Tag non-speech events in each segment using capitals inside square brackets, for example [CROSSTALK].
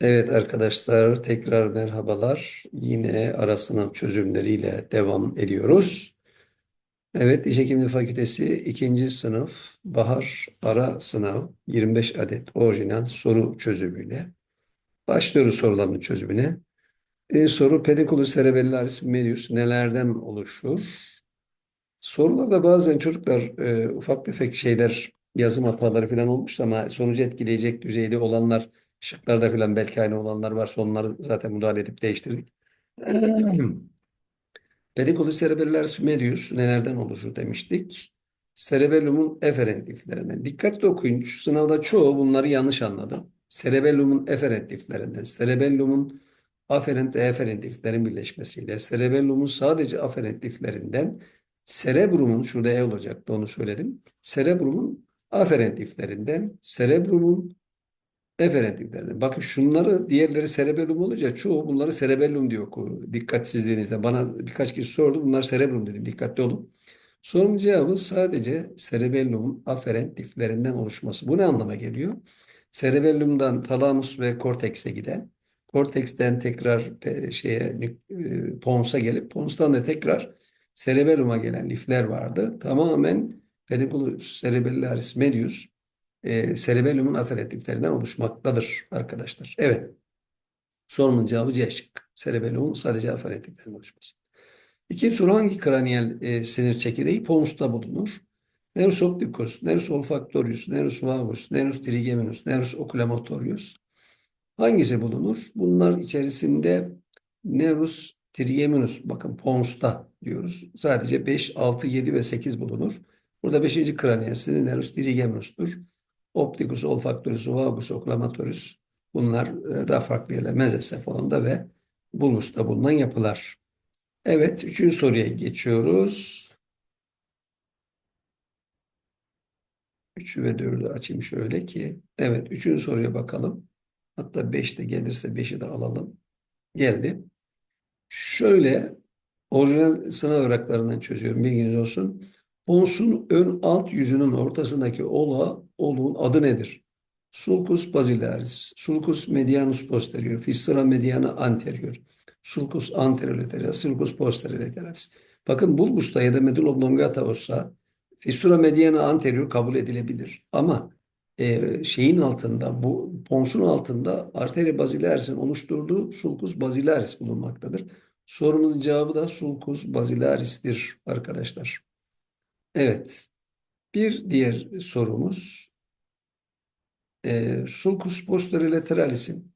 Evet arkadaşlar tekrar merhabalar. Yine ara sınav çözümleriyle devam ediyoruz. Evet Diş Hekimliği Fakültesi ikinci sınıf Bahar Ara Sınav 25 adet orijinal soru çözümüyle. Başlıyoruz soruların çözümüne. Birinci soru Pediculus cerebellaris medius nelerden oluşur? Sorularda bazen çocuklar e, ufak tefek şeyler yazım hataları falan olmuş ama sonucu etkileyecek düzeyde olanlar şıklarda falan belki aynı olanlar varsa onları zaten müdahale edip değiştirdik. [CLEARS THROAT] Pediculus cerebellaris medius nelerden oluşur demiştik. Cerebellumun efferent liflerinden. Dikkatli okuyun. Şu sınavda çoğu bunları yanlış anladı. Cerebellumun efferent liflerinden. Aferent ve efferent birleşmesiyle. Cerebellumun sadece aferent liflerinden. Cerebrumun, şurada E olacaktı onu söyledim. Cerebrumun aferent liflerinden. Cerebrumun Eferentimlerden. Bakın şunları diğerleri cerebellum olunca çoğu bunları cerebellum diyor dikkatsizliğinizde. Bana birkaç kişi sordu bunlar cerebrum dedim dikkatli olun. Sorunun cevabı sadece cerebellumun aferent liflerinden oluşması. Bu ne anlama geliyor? Cerebellumdan talamus ve kortekse giden, korteksten tekrar pe- şeye e, ponsa gelip ponstan da tekrar cerebelluma gelen lifler vardı. Tamamen pedicellus cerebellaris medius e, cerebellumun aferentlerinden oluşmaktadır arkadaşlar. Evet. Sorunun cevabı C şıkkı. Cerebellumun sadece aferentlerinden oluşması. İkinci soru hangi kraniyel e, sinir çekirdeği ponsta bulunur? Nervus opticus, nervus olfactorius, nervus vagus, nervus trigeminus, nervus oculomotorius. Hangisi bulunur? Bunlar içerisinde nervus trigeminus, bakın ponsta diyoruz. Sadece 5, 6, 7 ve 8 bulunur. Burada 5. kraniyel sinir nervus trigeminus'tur. Opticus olfactorius, vagus oculomotorius bunlar e, daha farklı yerler. Mezencephalon'da ve bulbusta bulunan yapılar. Evet, üçüncü soruya geçiyoruz. Üçü ve dördü açayım şöyle ki. Evet, üçüncü soruya bakalım. Hatta beş de gelirse beşi de alalım. Geldi. Şöyle orijinal sınav evraklarından çözüyorum bilginiz olsun. Ponsun ön alt yüzünün ortasındaki ola, oluğun adı nedir? Sulcus basilaris, sulcus medianus posterior, fissura mediana anterior, sulcus anterolateral, sulcus posterolateral. Bakın bulbusta ya da medulla oblongata olsa fissura mediana anterior kabul edilebilir. Ama e, şeyin altında, bu ponsun altında arteria basilaris'in oluşturduğu sulcus basilaris bulunmaktadır. Sorumuzun cevabı da sulcus basilaris'tir arkadaşlar. Evet. Bir diğer sorumuz e, sulcus posterolateralis'in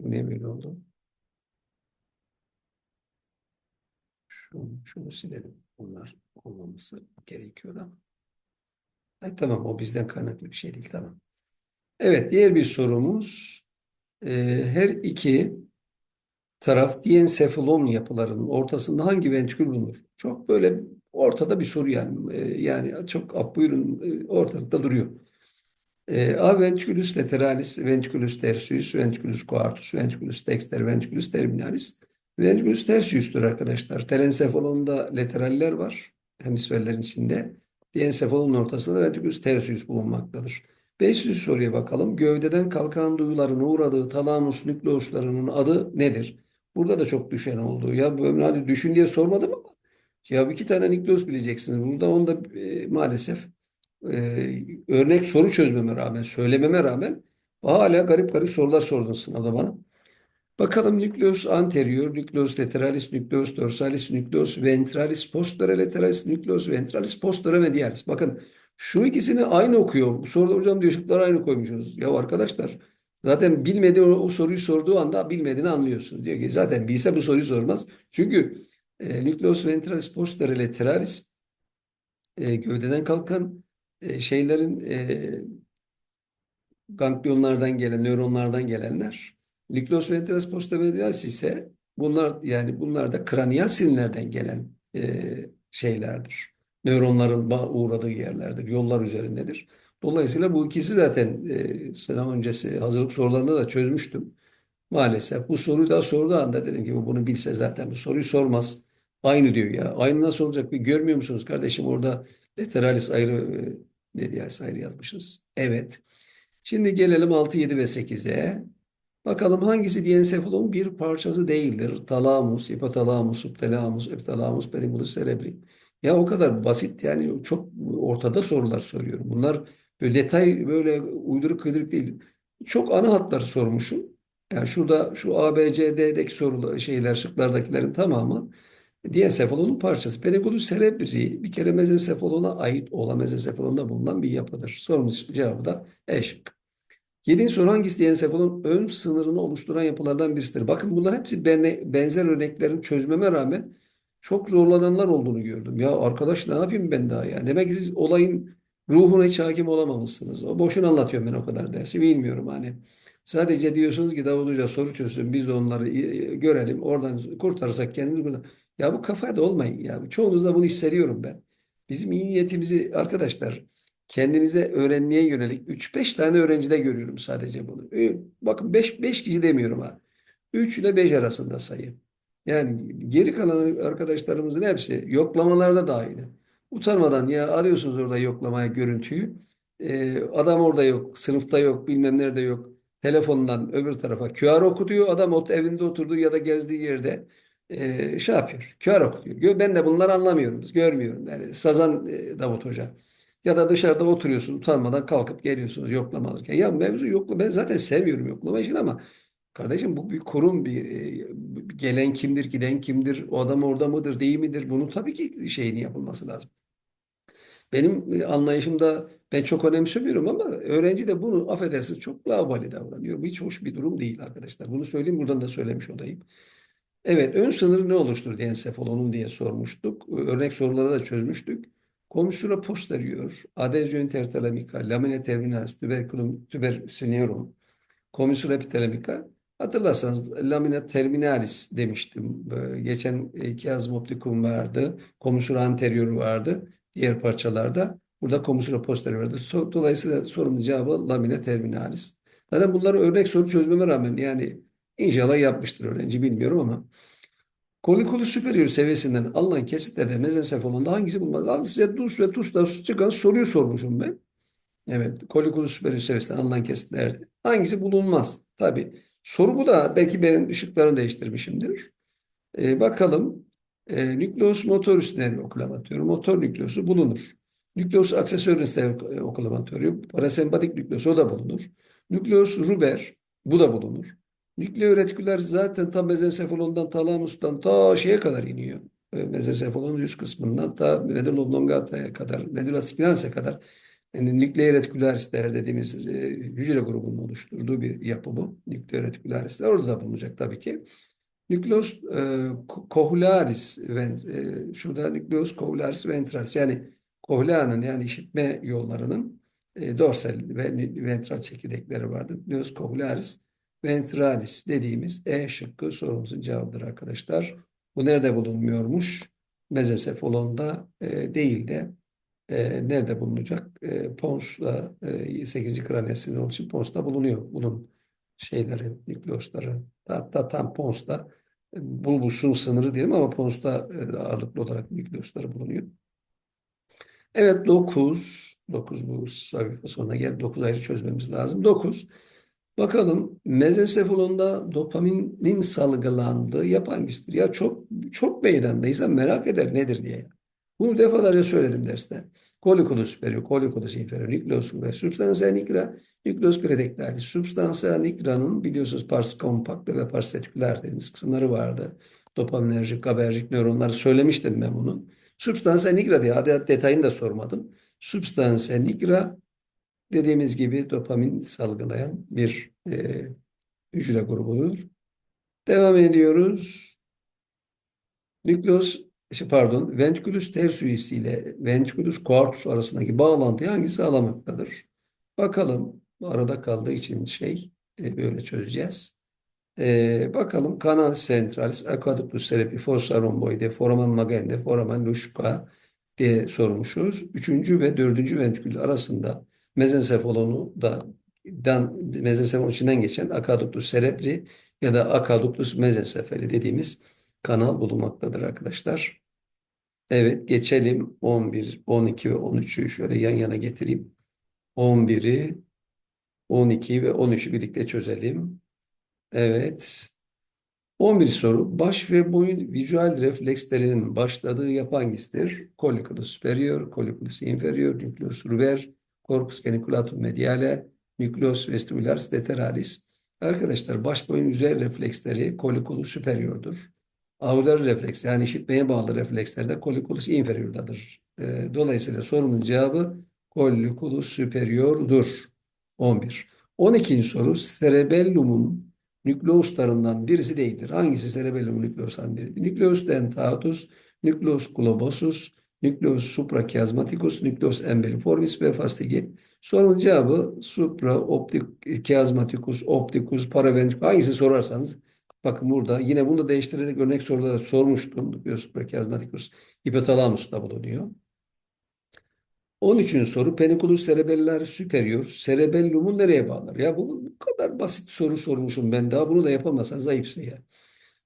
bu ne böyle oldu? Şunu, şunu silelim. Bunlar olmaması gerekiyordu ama. Ay, tamam o bizden kaynaklı bir şey değil tamam. Evet diğer bir sorumuz e, her iki taraf diensefalon yapılarının ortasında hangi ventrikül bulunur? Çok böyle ortada bir soru yani. E, yani çok ah, buyurun e, ortalıkta duruyor. E, A ventriculus lateralis, ventriculus tertius, ventriculus coarctus, ventriculus dexter, ventriculus terminalis. Ventriculus tertius'tur arkadaşlar. Telencephalonda lateraller var hemisferlerin içinde. Diencephalonun ortasında ventriculus tertius bulunmaktadır. 500 soruya bakalım. Gövdeden kalkan duyuların uğradığı talamus nükleuslarının adı nedir? Burada da çok düşen oldu. Ya hadi düşün diye sormadım ama ya iki tane nükleus bileceksiniz. Burada onu da e, maalesef e, örnek soru çözmeme rağmen, söylememe rağmen hala garip garip sorular sordun sınavda bana. Bakalım nükleus anterior, nükleus lateralis, nükleus dorsalis, nükleus ventralis, posterior lateralis, nükleus ventralis, posterior medialis. Bakın şu ikisini aynı okuyor. Bu soruda hocam diyor şıkları aynı koymuşsunuz. Ya arkadaşlar zaten bilmediği o, o soruyu sorduğu anda bilmediğini anlıyorsunuz. Diyor ki zaten bilse bu soruyu sormaz. Çünkü e, nükleus ventralis, posterior lateralis e, gövdeden kalkan e, şeylerin e, ganglionlardan gelen, nöronlardan gelenler. Nükleus ventris posterior ise bunlar yani bunlar da kraniyal sinirlerden gelen e, şeylerdir. Nöronların uğradığı yerlerdir, yollar üzerindedir. Dolayısıyla bu ikisi zaten e, sınav öncesi hazırlık sorularında da çözmüştüm. Maalesef bu soruyu da sorduğu anda dedim ki bu bunu bilse zaten bu soruyu sormaz. Aynı diyor ya. Aynı nasıl olacak bir görmüyor musunuz kardeşim orada lateralis ayrı e, medialis ayrı yazmışız. Evet. Şimdi gelelim 6, 7 ve 8'e. Bakalım hangisi diensefalonun bir parçası değildir? Talamus, hipotalamus, subtalamus, epitalamus, pedibulus cerebri. Ya o kadar basit yani çok ortada sorular soruyorum. Bunlar böyle detay böyle uyduruk kıydırık değil. Çok ana hatları sormuşum. Yani şurada şu A, B, C, D'deki sorular, şeyler, şıklardakilerin tamamı diensefalonun parçası. Pedibulus cerebri bir kere mezensefalona ait olan mezensefalonda bulunan bir yapıdır. Sorumuz cevabı da E şıkkı. Yedinci soru hangisi diensefalon ön sınırını oluşturan yapılardan birisidir? Bakın bunlar hepsi benzer örneklerin çözmeme rağmen çok zorlananlar olduğunu gördüm. Ya arkadaş ne yapayım ben daha ya? Demek ki siz olayın ruhuna hiç hakim olamamışsınız. O boşuna anlatıyorum ben o kadar dersi bilmiyorum hani. Sadece diyorsunuz ki Davut Hoca soru çözsün biz de onları e, görelim oradan kurtarırsak kendimiz burada. Ya bu kafada olmayın ya. Çoğunuzda bunu hissediyorum ben. Bizim iyi niyetimizi arkadaşlar kendinize öğrenmeye yönelik 3-5 tane öğrencide görüyorum sadece bunu. E, Bakın 5 5 kişi demiyorum ha. 3 ile 5 arasında sayı. Yani geri kalan arkadaşlarımızın hepsi yoklamalarda dahil. Utanmadan ya arıyorsunuz orada yoklamaya görüntüyü. E, adam orada yok, sınıfta yok, bilmem nerede yok. Telefondan öbür tarafa QR okutuyor. Adam ot evinde oturduğu ya da gezdiği yerde e, şey yapıyor. QR okutuyor. Gö- Ben de bunları anlamıyorum, görmüyorum. Yani Sazan e, Davut Hoca. Ya da dışarıda oturuyorsun utanmadan kalkıp geliyorsunuz yoklama alırken. Ya mevzu yokla ben zaten sevmiyorum yoklama işini ama kardeşim bu bir kurum bir, e, gelen kimdir giden kimdir o adam orada mıdır değil midir bunun tabii ki şeyini yapılması lazım. Benim e, anlayışımda ben çok önemsemiyorum ama öğrenci de bunu affedersiniz çok laubali davranıyor. Hiç hoş bir durum değil arkadaşlar. Bunu söyleyeyim buradan da söylemiş olayım. Evet, ön sınırı ne oluşturur diye ensefalonun diye sormuştuk. Örnek soruları da çözmüştük. Commissura posterior, adhesio interthalamica, lamina terminalis, tuberculum, tuber cinerum, commissura epithalamica. Hatırlarsanız lamina terminalis demiştim. Geçen e, chiasm opticum vardı, commissura anterior vardı. Diğer parçalarda burada commissura posterior vardı. Dolayısıyla sorunun cevabı lamina terminalis. Zaten bunları örnek soru çözmeme rağmen yani inşallah yapmıştır öğrenci bilmiyorum ama Kolikulu superior seviyesinden alınan kesitlerde mezensefalonda hangisi bulunmaz? Al size dus ve tus'ta çıkan soruyu sormuşum ben. Evet, kolikulu superior seviyesinden alınan kesitlerde hangisi bulunmaz? Tabii. Soru bu da belki benim ışıklarını değiştirmişimdir. Ee, bakalım. Ee, nükleus motorus nervoklamatörü. Motor nükleosu bulunur. Nükleus accessoris nervoklamatörü. Parasempatik nükleus o da bulunur. Nükleus ruber bu da bulunur. Nükleoretiküler zaten tam mezencefalondan talamustan ta şeye kadar iniyor. Mezencefalonun üst kısmından ta medulla oblongata'ya kadar, medulla spinalis'e kadar yani nükleoretikülarisler dediğimiz e, hücre grubunun oluşturduğu bir yapı bu. Nükleoretikülarisler orada da bulunacak tabii ki. Nükleus e, vent, e, şurada nükleus cochlearis ventralis yani kohleanın yani işitme yollarının e, dorsal ve ventral çekirdekleri vardır. Nükleus cochlearis ventralis dediğimiz E şıkkı sorumuzun cevabıdır arkadaşlar. Bu nerede bulunmuyormuş? Mezensefalonda e, değil de e, nerede bulunacak? E, Pons'ta e, 8. kraniyal sinir olduğu için Pons'ta bulunuyor. Bunun şeyleri, nükleusları. Hatta tam Pons'ta e, bulbusun sınırı diyelim ama Pons'ta e, ağırlıklı olarak nükleusları bulunuyor. Evet 9. 9 bu sonuna geldi. 9 ayrı çözmemiz lazım. 9. Bakalım mezensefalonda dopaminin salgılandığı yapı hangisidir? Ya çok çok meydandaysa merak eder nedir diye. Bunu defalarca söyledim derste. Coliculus superior, coliculus inferior, nucleus ve substantia nigra, nucleus predictalis. Substantia nigra'nın biliyorsunuz pars compacta ve pars reticularis dediğimiz kısımları vardı. Dopaminerjik, GABAerjik nöronları söylemiştim ben bunu. Substantia nigra diye adı detayını da sormadım. Substantia nigra dediğimiz gibi dopamin salgılayan bir e, hücre grubudur. Devam ediyoruz. Nükleus, şey, pardon, ventriculus tertius ile ventriculus coarctus arasındaki bağlantıyı hangisi sağlamaktadır? Bakalım. Arada kaldığı için şey e, böyle çözeceğiz. E, bakalım kanal centralis, aqueductus cerebri, fossa rhomboide, foramen magende, foramen lusca diye sormuşuz. Üçüncü ve dördüncü ventrikül arasında mezensefalonu da dan, mezensefolon içinden geçen aqueductus cerebri ya da aqueductus mezensefali dediğimiz kanal bulunmaktadır arkadaşlar. Evet geçelim 11, 12 ve 13'ü şöyle yan yana getireyim. 11'i, 12 ve 13'ü birlikte çözelim. Evet. 11 soru. Baş ve boyun visual reflekslerinin başladığı yapı hangisidir? Colliculus superior, colliculus inferior, nucleus ruber, corpus caniculatum mediale, nucleus vestibularis lateralis. Arkadaşlar baş boyun visual refleksleri colliculus superior'dur. Auditory refleks yani işitmeye bağlı reflekslerde colliculus inferior'dadır. Ee, dolayısıyla sorunun cevabı colliculus superior'dur. 11. 12. soru cerebellumun nükleuslarından birisi değildir. Hangisi cerebellum nükleuslarından biridir? Nucleus dentatus, nucleus globosus, nucleus suprachiasmaticus, nucleus embelliformis ve fastigi. Sorunun cevabı supra optic chiasmaticus, opticus, paraventricus hangisi sorarsanız bakın burada yine bunu da değiştirerek örnek sorularda sormuştum. Nucleus suprachiasmaticus hipotalamus'ta bulunuyor. 13. soru peniculus cerebellaris superior cerebellumu nereye bağlar? Ya bu kadar basit soru sormuşum ben daha bunu da yapamazsan zayıfsın ya.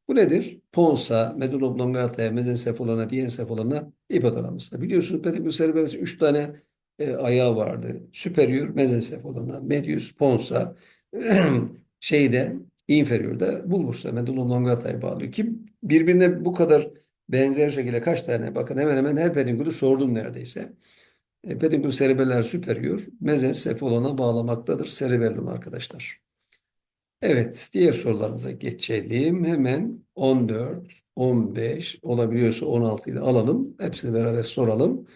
Bu nedir? Ponsa, medulla oblongata, mezencephalona, diencephalona, hipotalamusa. Biliyorsunuz peniculus cerebellaris 3 tane e, ayağı vardı. Superior, mezencephalona, medius, ponsa, [CLEARS THROAT] şeyde inferior'da bulbursa, medulla oblongata'ya bağlıyor. Kim birbirine bu kadar benzer şekilde kaç tane? Bakın hemen hemen her pedikulü sordum neredeyse. E, Pedicul cerebeller superior mezencephalona bağlamaktadır cerebellum arkadaşlar. Evet, diğer sorularımıza geçelim. Hemen 14, 15, olabiliyorsa 16'yı da alalım. Hepsini beraber soralım.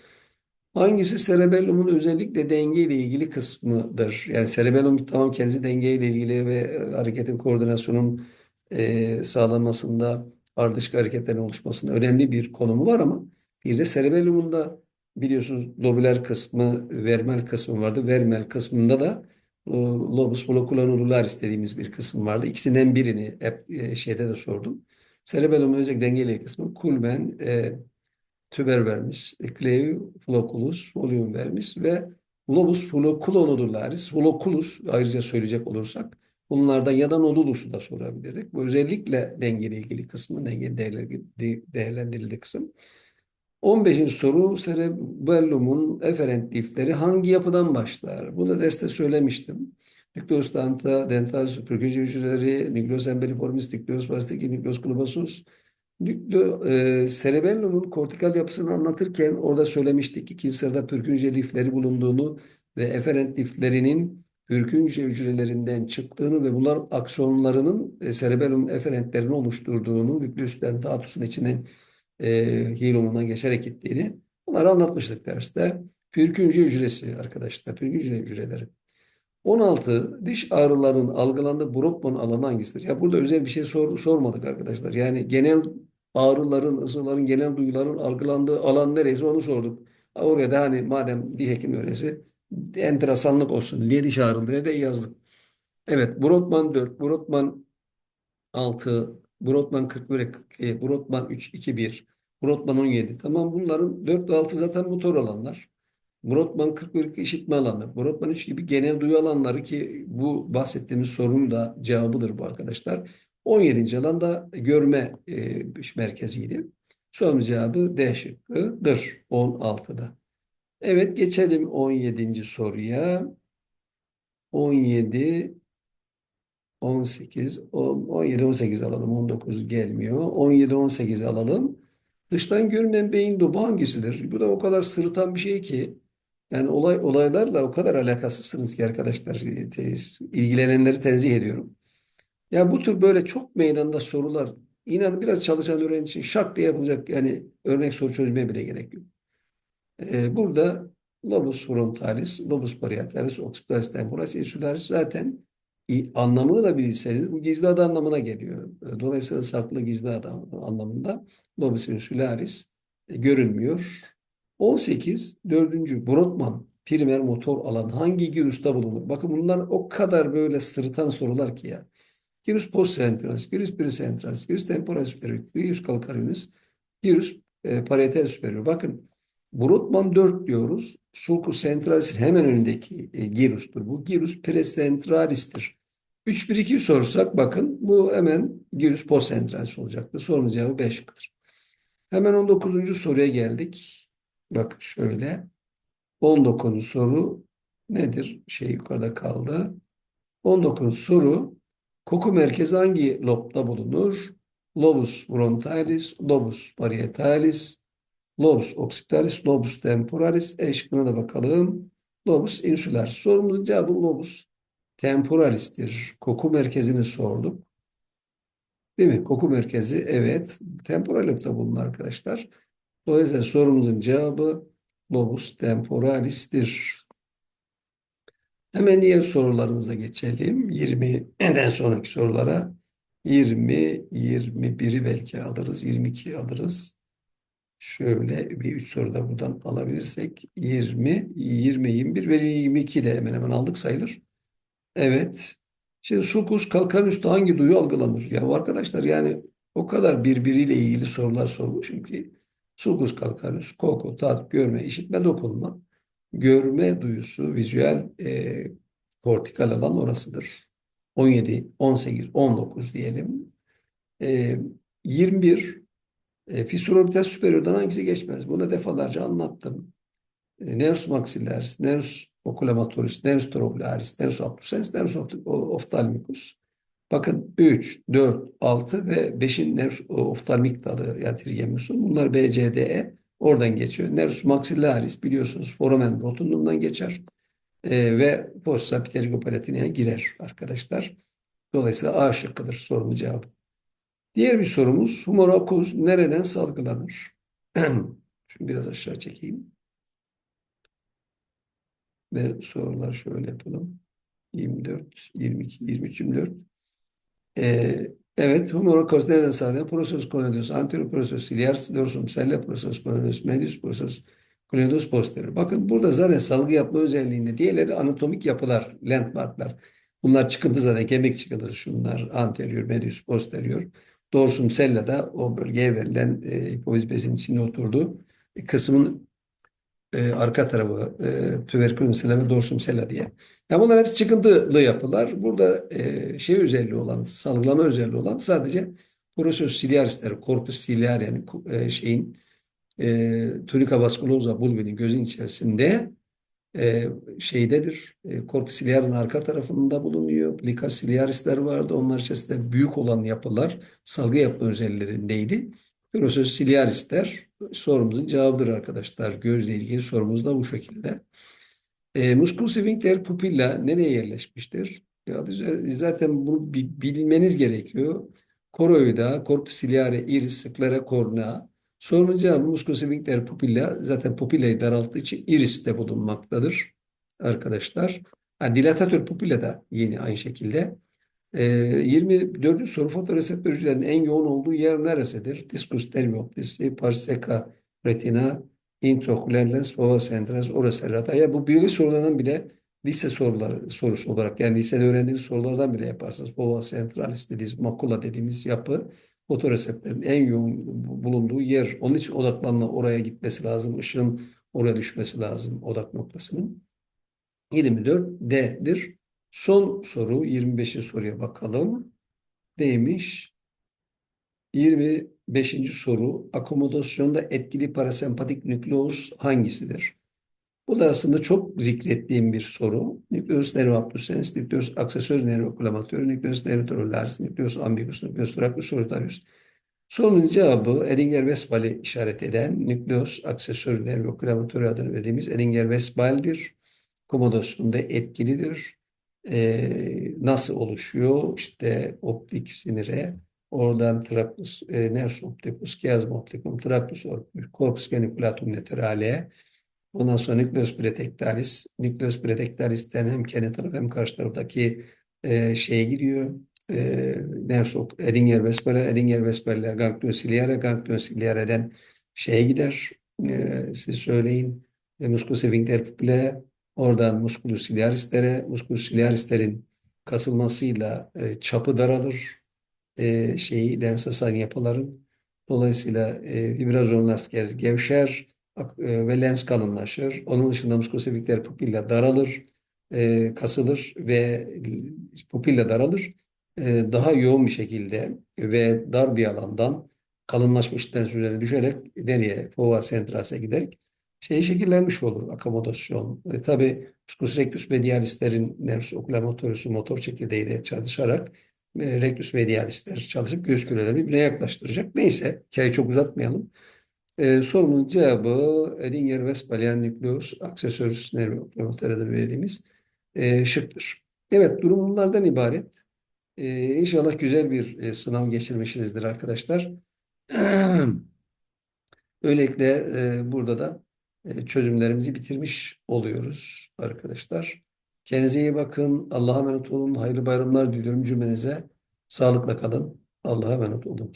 Hangisi cerebellumun özellikle denge ile ilgili kısmıdır? Yani cerebellum tamam kendisi denge ile ilgili ve e, hareketin koordinasyonun e, sağlanmasında, ardışık hareketlerin oluşmasında önemli bir konumu var ama bir de cerebellumun da biliyorsunuz lobüler kısmı, vermel kısmı vardı. Vermel kısmında da lobus folliculonucularis dediğimiz bir kısım vardı. İkisinden birini hep e, şeyde de sordum. Cerebellumun özellikle dengeli kısmı kulmen, e, tüber vermiş, cleve, flocculus, volume vermiş ve lobus folliculonucularis, flocculus ayrıca söyleyecek olursak bunlardan ya da nodulus'u da sorabilirdik. Bu özellikle dengeyle ilgili kısmı, denge değerlendirildiği kısım. 15. soru cerebellumun efferent lifleri hangi yapıdan başlar? Bunu da derste söylemiştim. Nucleus denta, dental süpürgeci hücreleri, nucleus embelliformis, nucleus plastic, nucleus globosus. Nükle, e, cerebellumun kortikal yapısını anlatırken orada söylemiştik ikinci sırada Pürkinje lifleri bulunduğunu ve efferent liflerinin Pürkinje hücrelerinden çıktığını ve bunlar aksonlarının e, cerebellum efferentlerini oluşturduğunu, nucleus dentatus'un içinden e, hilumundan geçerek gittiğini bunları anlatmıştık derste. Pürkünce hücresi arkadaşlar. Pürkünce hücreleri. 16. Diş ağrılarının algılandığı Brodmann alanı hangisidir? Ya burada özel bir şey sor, sormadık arkadaşlar. Yani genel ağrıların, ısıların, genel duyuların algılandığı alan neresi onu sorduk. Oraya da hani madem diş hekim öğresi enteresanlık olsun diye diş ağrıları da yazdık. Evet Brodmann 4, Brodmann 6, Brodmann 41, 42, Brodmann 3, 2, 1, Brodmann 17. Tamam bunların 4 ve 6 zaten motor alanlar. Brodmann 41 işitme alanı. Brodmann 3 gibi genel duyu alanları ki bu bahsettiğimiz sorunun da cevabıdır bu arkadaşlar. 17. alan da görme e, merkeziydi. Sorunun cevabı D şıkkıdır 16'da. Evet geçelim 17. soruya. 17 18, 17, 18 alalım. 19 gelmiyor. 17, 18 alalım. Dıştan görünen beyin lobu hangisidir? Bu da o kadar sırıtan bir şey ki. Yani olay olaylarla o kadar alakasızsınız ki arkadaşlar. İlgilenenleri tenzih ediyorum. Ya bu tür böyle çok meydanda sorular inanın biraz çalışan öğrenci için şak diye yapılacak yani örnek soru çözmeye bile gerek yok. Ee, burada lobus frontalis, lobus parietalis, occipitalis temporalis, insularis zaten anlamını da bilseniz bu gizli ada anlamına geliyor. Dolayısıyla saklı gizli ada anlamında lobus insularis e, görünmüyor. 18. Dördüncü Brodmann primer motor alanı hangi gyrus'ta bulunur? Bakın bunlar o kadar böyle sırıtan sorular ki ya. Gyrus postcentralis, gyrus pericentralis, gyrus temporalis superior, gyrus calcaneus, gyrus e, parietal superior. Bakın Brodmann 4 diyoruz. Sulcus centralis'in hemen önündeki e, gyrus'tur. Bu gyrus pericentralis'tir. 3-1-2 sorsak bakın bu hemen gyrus postcentralis olacaktı. Sorumuz cevabı 5 şıkkıdır. Hemen 19. soruya geldik. Bak şöyle. 19. soru nedir? Şey yukarıda kaldı. 19. soru Koku merkezi hangi lobda bulunur? Lobus frontalis, lobus parietalis, lobus occipitalis, lobus temporalis. E şıkkına da bakalım. Lobus insularis. Sorumuzun cevabı lobus temporalis'tir. Koku merkezini sorduk. Değil mi? Koku merkezi evet. Temporal lobda bulunur arkadaşlar. Dolayısıyla sorumuzun cevabı lobus temporalis'tir. Hemen diğer sorularımıza geçelim. 20'den sonraki sorulara. 20, 21'i belki alırız. 22 alırız. Şöyle bir 3 soru da buradan alabilirsek. 20, 20, 21 ve 22 de hemen hemen aldık sayılır. Evet. Şimdi sulcus calcaneus'ta hangi duyu algılanır? Ya arkadaşlar yani o kadar birbiriyle ilgili sorular sormuşum ki sulcus calcaneus, koku, tat, görme, işitme, dokunma. Görme duyusu, vizüel e, kortikal alan orasıdır. 17, 18, 19 diyelim. E, 21 e, fissur orbital superior'dan hangisi geçmez? Bunu defalarca anlattım. E, nervus maxillaris, nervus oculomatoris, nervus trochlearis, nervus abducens, nervus ophthalmicus. Bakın 3, 4, 6 ve 5'in nervus oftalmik dalı yani trigeminus'un. Bunlar B, C, D, E oradan geçiyor. Nervus maxillaris biliyorsunuz foramen rotundumdan geçer. E, ve fossa pterigopalatina'ya girer arkadaşlar. Dolayısıyla A şıkkıdır sorunun cevabı. Diğer bir sorumuz humorakoz nereden salgılanır? [CLEARS THROAT] Şimdi biraz aşağı çekeyim. Ve sorular şöyle yapalım. 24, 22, 23, 24. Ee, evet, humorakoz nereden salgılanır? Prosos conedius anterior, prosos ciliaris, dorsum selle, prosos conedius medius, prosos conedius posterior. Bakın burada zaten salgı yapma özelliğinde diğerleri anatomik yapılar, landmarklar. Bunlar çıkıntı zaten kemik çıkıntısı şunlar anterior, medius, posterior. Dorsum sella da o bölgeye verilen e, hipofiz bezinin içinde oturduğu e, kısmın e, arka tarafı e, tüberkülüm sella ve dorsum sella diye. Yani bunlar hepsi çıkıntılı yapılar. Burada e, şey özelliği olan, salgılama özelliği olan sadece Prosos ciliarisler, corpus ciliar yani e, şeyin e, tunica vasculosa bulbinin gözün içerisinde e, şeydedir. E, corpus ciliar'ın arka tarafında bulunuyor. Plica ciliarisler vardı. Onlar içerisinde büyük olan yapılar salgı yapma özelliklerindeydi. Prosos ciliarisler sorumuzun cevabıdır arkadaşlar. Gözle ilgili sorumuz da bu şekilde. E, muscul sphincter pupilla nereye yerleşmiştir? E, adı, zaten bunu bilmeniz gerekiyor. Koroida, corpus ciliare, iris, sclera cornea. Muscul sphincter pupilla zaten pupillayı daralttığı için iris'te bulunmaktadır arkadaşlar. Ha, dilatatör pupilla da yine aynı şekilde. E, 24. soru fotoreseptör hücrelerinin en yoğun olduğu yer neresidir? Diskus dermioptisi, parseka retina, intraokuler lens, ora serrata. Ya bu biyoloji sorularından bile lise soruları sorusu olarak yani lisede öğrendiğiniz sorulardan bile yaparsanız fova centralis dediğimiz makula dediğimiz yapı fotoreseptörün en yoğun bulunduğu yer. Onun için odaklanma oraya gitmesi lazım. Işığın oraya düşmesi lazım odak noktasının. 24 D'dir. Son soru 25. soruya bakalım. Neymiş? 25. soru akomodasyonda etkili parasempatik nükleus hangisidir? Bu da aslında çok zikrettiğim bir soru. Nükleus nerve abducens, nükleus aksesuar nerve oklamatör, nükleus nerve torularis, nükleus ambiguus, nükleus tracus solitarius. Sorunun cevabı Edinger-Westphal'i işaret eden nükleus aksesuar nerve oklamatör adını verdiğimiz Edinger-Westphal'dir. Komodasyonda etkilidir. Ee, nasıl oluşuyor? İşte optik sinire, oradan tractus, e, nervus opticus, chiasma opticum, tractus corpus geniculatum laterale, Ondan sonra nükleus pretectalis. Nükleus pretectalis'ten hem kendi taraf hem karşı taraftaki e, şeye gidiyor. E, nervus Edinger Vesper'e, Edinger Vesper'ler ganglion ciliare, ganglion ciliare'den şeye gider. E, siz söyleyin. E, musculus sphincter pupille, oradan musculus ciliaris'lere, musculus ciliaris'lerin kasılmasıyla e, çapı daralır. E, şeyi lensasan yapıların. Dolayısıyla e, vibrazonlar gevşer ve lens kalınlaşır. Onun dışında muskosefik pupilla daralır, e, kasılır ve pupilla daralır. E, daha yoğun bir şekilde ve dar bir alandan kalınlaşmış lens üzerine düşerek nereye? Fova centras'a giderek şey şekillenmiş olur akomodasyon. E, tabii musculus rectus medialislerin nervus oculomotorus motor çekirdeği de çalışarak e, rectus medialisler çalışıp göğüs kürelerini birbirine yaklaştıracak. Neyse, hikayeyi çok uzatmayalım. E, sorumuzun cevabı Edinger-Westphalian Nucleus Accessoris Nervi Premotor'da verdiğimiz e, şıktır. Evet, durum bunlardan ibaret. E, inşallah güzel bir e, sınav geçirmişsinizdir arkadaşlar. [CLEARS THROAT] Böylelikle e, burada da e, çözümlerimizi bitirmiş oluyoruz arkadaşlar. Kendinize iyi bakın. Allah'a emanet olun. Hayırlı bayramlar diliyorum cümlenize. Sağlıkla kalın. Allah'a emanet olunuz.